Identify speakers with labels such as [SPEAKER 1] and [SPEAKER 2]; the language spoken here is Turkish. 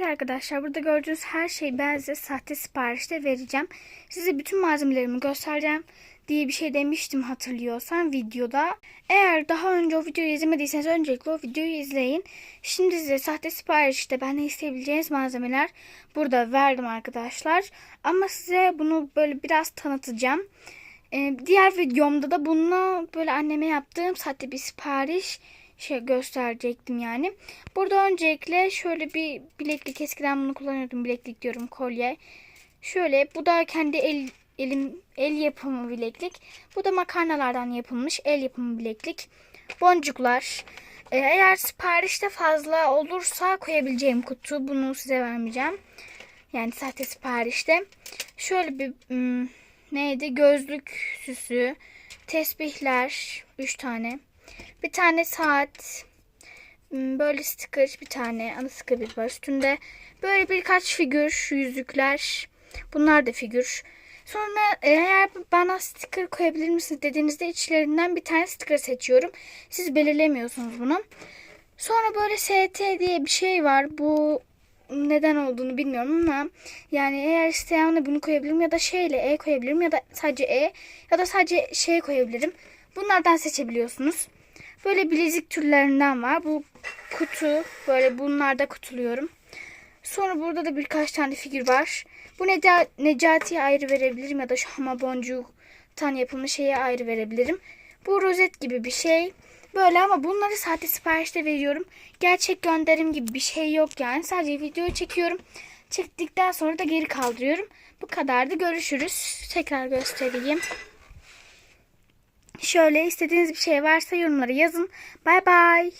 [SPEAKER 1] Evet arkadaşlar burada gördüğünüz her şeyi ben sahte siparişte vereceğim. Size bütün malzemelerimi göstereceğim diye bir şey demiştim hatırlıyorsan videoda. Eğer daha önce o videoyu izlemediyseniz öncelikle o videoyu izleyin. Şimdi size sahte siparişte benden isteyebileceğiniz malzemeler burada verdim arkadaşlar. Ama size bunu böyle biraz tanıtacağım. Ee, diğer videomda da bunu böyle anneme yaptığım sahte bir sipariş şey gösterecektim yani. Burada öncelikle şöyle bir bileklik eskiden bunu kullanıyordum bileklik diyorum kolye. Şöyle bu da kendi el elim el yapımı bileklik. Bu da makarnalardan yapılmış el yapımı bileklik. Boncuklar. Ee, eğer siparişte fazla olursa koyabileceğim kutu. Bunu size vermeyeceğim. Yani sahte siparişte. Şöyle bir hmm, neydi? Gözlük süsü, tesbihler 3 tane. Bir tane saat, hmm, böyle sticker bir tane ana sticker var üstünde. Böyle birkaç figür, yüzükler. Bunlar da figür. Sonra eğer bana sticker koyabilir misiniz dediğinizde içlerinden bir tane sticker seçiyorum. Siz belirlemiyorsunuz bunu. Sonra böyle ST diye bir şey var. Bu neden olduğunu bilmiyorum ama yani eğer isteyen bunu koyabilirim ya da şeyle E koyabilirim ya da sadece E ya da sadece şey koyabilirim. Bunlardan seçebiliyorsunuz. Böyle bilezik türlerinden var. Bu kutu böyle bunlarda kutuluyorum. Sonra burada da birkaç tane figür var. Bu Neda- Necati'ye ayrı verebilirim ya da şu hama boncuktan yapılmış şeye ayrı verebilirim. Bu rozet gibi bir şey. Böyle ama bunları sahte siparişte veriyorum. Gerçek gönderim gibi bir şey yok yani. Sadece video çekiyorum. Çektikten sonra da geri kaldırıyorum. Bu kadardı. Görüşürüz. Tekrar göstereyim. Şöyle istediğiniz bir şey varsa yorumlara yazın. Bay bay.